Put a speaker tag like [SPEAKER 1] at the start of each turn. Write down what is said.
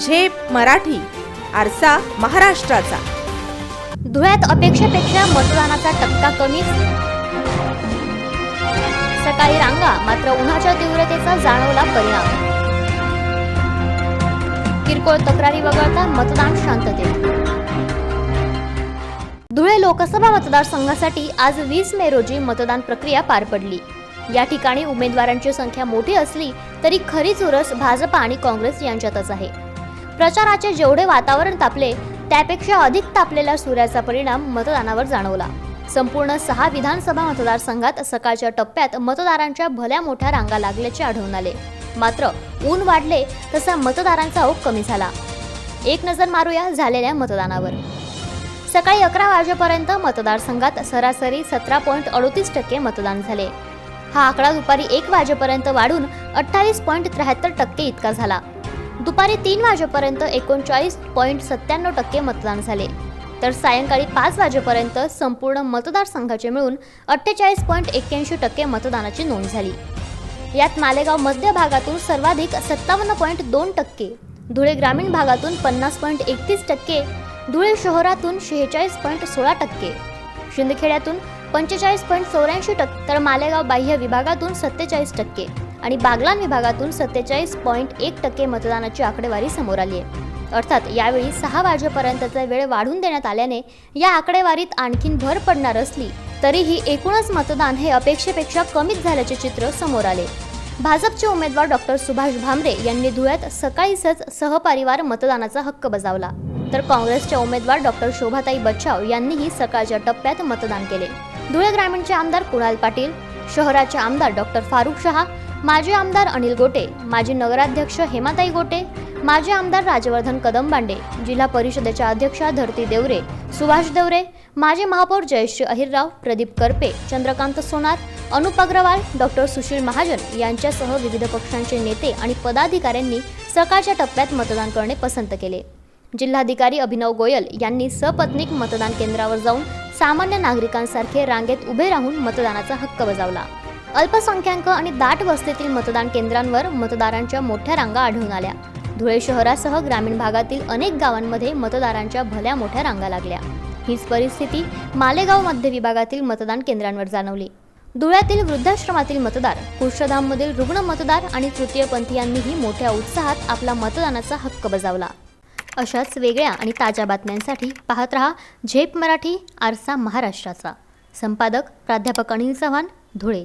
[SPEAKER 1] झेप मराठी आरसा महाराष्ट्राचा.
[SPEAKER 2] धुळ्यात अपेक्षेपेक्षा मतदानाचा टक्का कमी. सकाळी रांगा मात्र उन्हाच्या तीव्रतेचा जाणवला परिणाम. किरकोळ तक्रारी वगळता मतदान शांततेत. धुळे लोकसभा मतदारसंघासाठी आज वीस मे रोजी मतदान प्रक्रिया पार पडली. या ठिकाणी उमेदवारांची संख्या मोठी असली तरी खरी चुरस भाजपा आणि काँग्रेस यांच्यातच आहे. प्रचाराचे जेवढे वातावरण तापले त्यापेक्षा अधिक तापलेल्या सूर्याचा परिणाम मतदानावर जाणवला. संपूर्ण सहा विधानसभा मतदारसंघात सकाळच्या टप्प्यात मतदारांच्या भल्या मोठ्या रांगा लागल्याचे आढळून आले. मात्र ऊन वाढले तसा मतदारांचा ओघ कमी झाला. एक नजर मारूया झालेल्या मतदानावर. सकाळी अकरा वाजेपर्यंत मतदारसंघात सरासरी सतरा पॉईंट अडोतीस टक्के मतदान झाले. हा आकडा दुपारी एक वाजेपर्यंत वाढून अठ्ठावीस पॉईंट त्र्याहत्तर टक्के इतका झाला. दुपारी तीन वाजेपर्यंत एकोणचाळीस पॉईंट सत्त्याण्णव टक्के मतदान झाले. तर सायंकाळी पाच वाजेपर्यंत संपूर्ण मतदारसंघाचे मिळून अठ्ठेचाळीस पॉईंट एक्क्याऐंशी टक्के मतदानाची नोंद झाली. यात मालेगाव मध्य भागातून सर्वाधिक सत्तावन्न पॉईंट दोन टक्के धुळे ग्रामीण भागातून पन्नास पॉईंट एकतीस टक्के धुळे शहरातून शेहेचाळीस पॉईंट सोळा टक्के शिंदखेड्यातून पंचेचाळीस पॉईंट चौऱ्याऐंशी टक्के तर मालेगाव बाह्य विभागातून सत्तेचाळीस टक्के. आणि बागलान विभागातून सत्तेचाळीस पॉईंट एक टक्के मतदानाची आकडेवारी समोर आली आहे. अर्थात यावेळी सहा वाजेपर्यंतचा वेळ वाढून देण्यात आल्याने या आकडेवारीत आणखीन भर पडणार असली तरीही एकूणच मतदान हे अपेक्षेपेक्षा कमीच झाल्याचे चित्र समोर आले. भाजपचे उमेदवार डॉक्टर सुभाष भामरे यांनी धुळ्यात सकाळीच सहपरिवार मतदानाचा हक्क बजावला. तर काँग्रेसच्या उमेदवार डॉक्टर शोभाताई बच्चाव यांनीही सकाळच्या टप्प्यात मतदान केले. धुळे ग्रामीणचे आमदार कुणाल पाटील शहराचे आमदार डॉक्टर फारुख शहा माजी आमदार अनिल गोटे माजी नगराध्यक्ष हेमाताई गोटे माजी आमदार राजवर्धन कदमबांडे जिल्हा परिषदेच्या अध्यक्षा धरती देवरे सुभाष देवरे माजी महापौर जयश्री अहिरराव प्रदीप करपे चंद्रकांत सोनार अनुप अग्रवाल डॉक्टर सुशील महाजन यांच्यासह विविध पक्षांचे नेते आणि पदाधिकाऱ्यांनी सकाळच्या टप्प्यात मतदान करणे पसंत केले. जिल्हाधिकारी अभिनव गोयल यांनी सपत्नीक मतदान केंद्रावर जाऊन सामान्य नागरिकांसारखे रांगेत उभे राहून मतदानाचा हक्क बजावला. अल्पसंख्याक आणि दाट वस्तीतील मतदान केंद्रांवर मतदारांच्या मोठ्या रांगा आढळून आल्या. धुळे शहरासह ग्रामीण भागातील अनेक गावांमध्ये मतदारांच्या भल्या मोठ्या रांगा लागल्या. हीच परिस्थिती मालेगाव मध्य विभागातील मतदान केंद्रांवर जाणवली. धुळ्यातील वृद्धाश्रमातील मतदार कुष्ठधाममधील रुग्ण मतदार आणि तृतीयपंथीयांनीही मोठ्या उत्साहात आपला मतदानाचा हक्क बजावला. अशाच वेगळ्या आणि ताज्या बातम्यांसाठी पाहत रहा झेप मराठी आरसा महाराष्ट्राचा. संपादक प्राध्यापक अनिल चव्हाण धुळे.